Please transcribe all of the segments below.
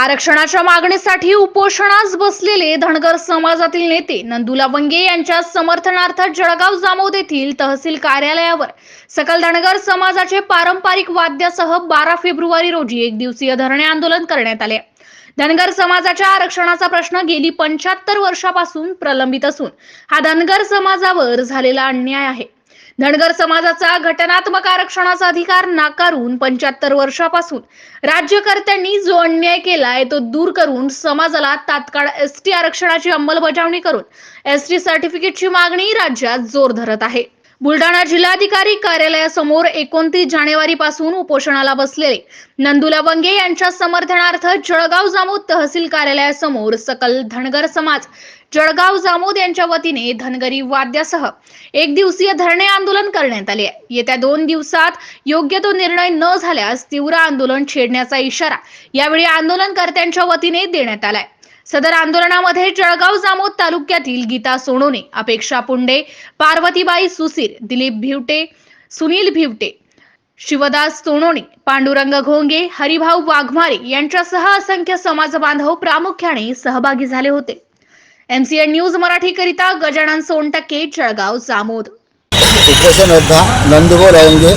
आरक्षणाच्या मागणीसाठी उपोषणास बसलेले धनगर समाजातील नेते नंदुला वंगे यांच्या समर्थनार्थ जळगाव जामोद येथील तहसील कार्यालयावर सकल धनगर समाजाचे पारंपरिक वाद्यासह बारा फेब्रुवारी रोजी एक दिवसीय धरणे आंदोलन करण्यात आले. धनगर समाजाच्या आरक्षणाचा प्रश्न गेली पंच्याहत्तर वर्षापासून प्रलंबित असून हा धनगर समाजावर झालेला अन्याय आहे. धनगर समाजाचा घटनात्मक आरक्षणाचा अधिकार नाकारून पंच्याहत्तर वर्षापासून राज्यकर्त्यांनी जो अन्याय केलाय तो दूर करून समाजाला तात्काळ एस टी आरक्षणाची अंमलबजावणी करून एस टी सर्टिफिकेटची मागणी राज्यात जोर धरत आहे. बुलढाणा जिल्हाधिकारी कार्यालयासमोर एकोणतीस जानेवारी पासून उपोषणाला बसलेले नंदुला वंगे यांच्या समर्थनार्थ जळगाव जामोद तहसील कार्यालयासमोर सकल धनगर समाज जळगाव जामोद यांच्या वतीने धनगरी वाद्यासह एक दिवसीय धरणे आंदोलन करण्यात आले आहे. येत्या दोन दिवसात योग्य तो निर्णय न झाल्यास तीव्र आंदोलन छेडण्याचा इशारा यावेळी आंदोलनकर्त्यांच्या वतीने देण्यात आलाय सदर आंदोलनामध्ये जळगाव जामोद तालुक्यातील गीता सोनोने अपेक्षा पुंडे पार्वतीबाई सुसीर दिलीप भिवटे सुनील भिवटे शिवदास सोनोने पांडुरंग घोंगे हरिभाऊ वाघमारे यांच्यासह असंख्य समाज बांधव प्रामुख्याने सहभागी झाले होते. एमसीएन न्यूज मराठीकरिता गजानन सोनटक्के जळगाव जामोद. उपोषण योद्धा नंदगोल रवंगे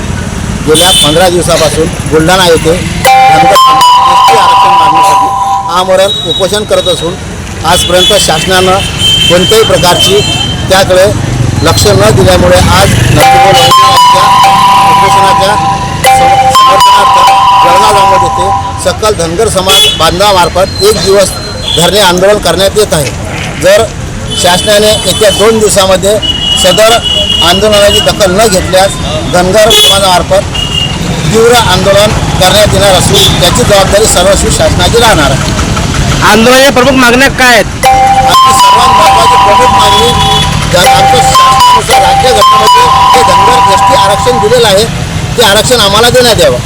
गेल्या पंधरा दिवसापासून बुलढाणा येथे धनगर समाज एसटी आरक्षण मागणीसाठी आमरण उपोषण करत असून आजपर्यंत शासनानं कोणत्याही प्रकारची त्याकडे लक्ष न दिल्यामुळे आज उपोषणाच्या समर्थनार्थ जळगाव जामोद येथे सकल धनगर समाज बांधवामार्फत एक दिवस धरणे आंदोलन करण्यात येत आहे. जर शासनाने येत्या दोन दिवसामध्ये सदर आंदोलनाची दखल न घेतल्यास धनगर समाजामार्फत तीव्र आंदोलन करण्यात येणार असून त्याची जबाबदारी सर्वस्वी शासनाची राहणार आहे. आंदोलनाच्या प्रमुख मागण्या काय आहेत? आमची सर्वात महत्त्वाची प्रमुख मागणी आमच्या शासनानुसार राज्य घटनेमध्ये जे धनगर एस टी आरक्षण दिलेलं आहे ते आरक्षण आम्हाला देण्यात यावं.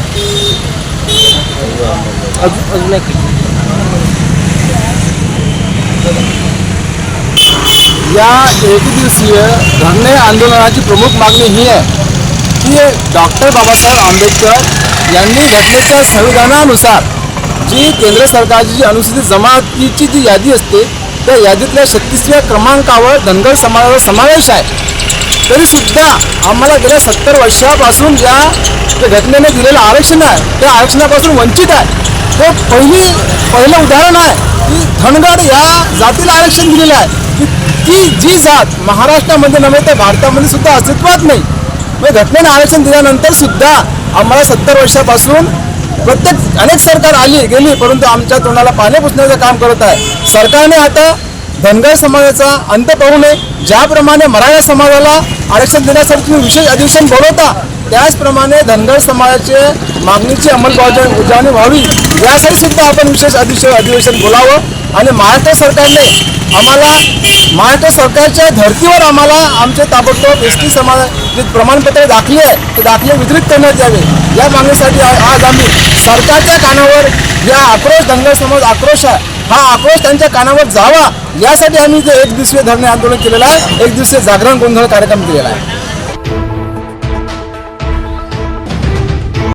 अजून अजून एक या एकदिवसीय धरणे आंदोलनाची प्रमुख मागणी ही आहे की डॉक्टर बाबासाहेब आंबेडकर यांनी घटनेच्या संविधानानुसार जी केंद्र सरकारची जी अनुसूचित जमातीची जी यादी असते त्या यादीतल्या छत्तीसव्या क्रमांकावर धनगर समाजाचा समावेश आहे. तरीसुद्धा आम्हाला गेल्या सत्तर वर्षापासून ज्या त्या घटनेने दिलेलं आरक्षण आहे त्या आरक्षणापासून वंचित आहे. हे पहिली पहिलं उदाहरण आहे की धनगर या जातीला आरक्षण दिलेलं आहे. की ती जी जात महाराष्ट्रामध्ये नव्हे तर भारतामध्ये सुद्धा अस्तित्वात नाही. म्हणजे घटनेने आरक्षण दिल्यानंतर सुद्धा आम्हाला सत्तर वर्षापासून प्रत्येक अनेक सरकार आली गेली परंतु आमच्या तोंडाला पाणी पुसण्याचं काम करत आहे. सरकारने आता धनगर समाजाचा अंत पाहू नये. ज्याप्रमाणे मराठा समाजाला आरक्षण देण्यासाठी तुम्ही विशेष अधिवेशन बोलवता त्याचप्रमाणे धनगर समाजाचे मागणीची अंमलबजावणी व्हावी यासाठी सुद्धा आपण विशेष अधिश अधिवेशन बोलावं आणि महाराष्ट्र सरकारने आम्हाला महाराष्ट्र सरकारच्या धर्तीवर आम्हाला आमचे ताबडतोब एस टी समाज जे प्रमाणपत्र दाखले आहे. ते दाखले वितरित करण्यात यावे. या मागणीसाठी आज आम्ही सरकारच्या कानावर या आक्रोश धनगर समाज आक्रोश आहे. हा आक्रोश त्यांच्या कानावर जावा. यासाठी आम्ही ते एक दिवसीय धरणे आंदोलन केलेलं आहे. एक दिवसीय जागरण गोंधळ कार्यक्रम केलेला आहे.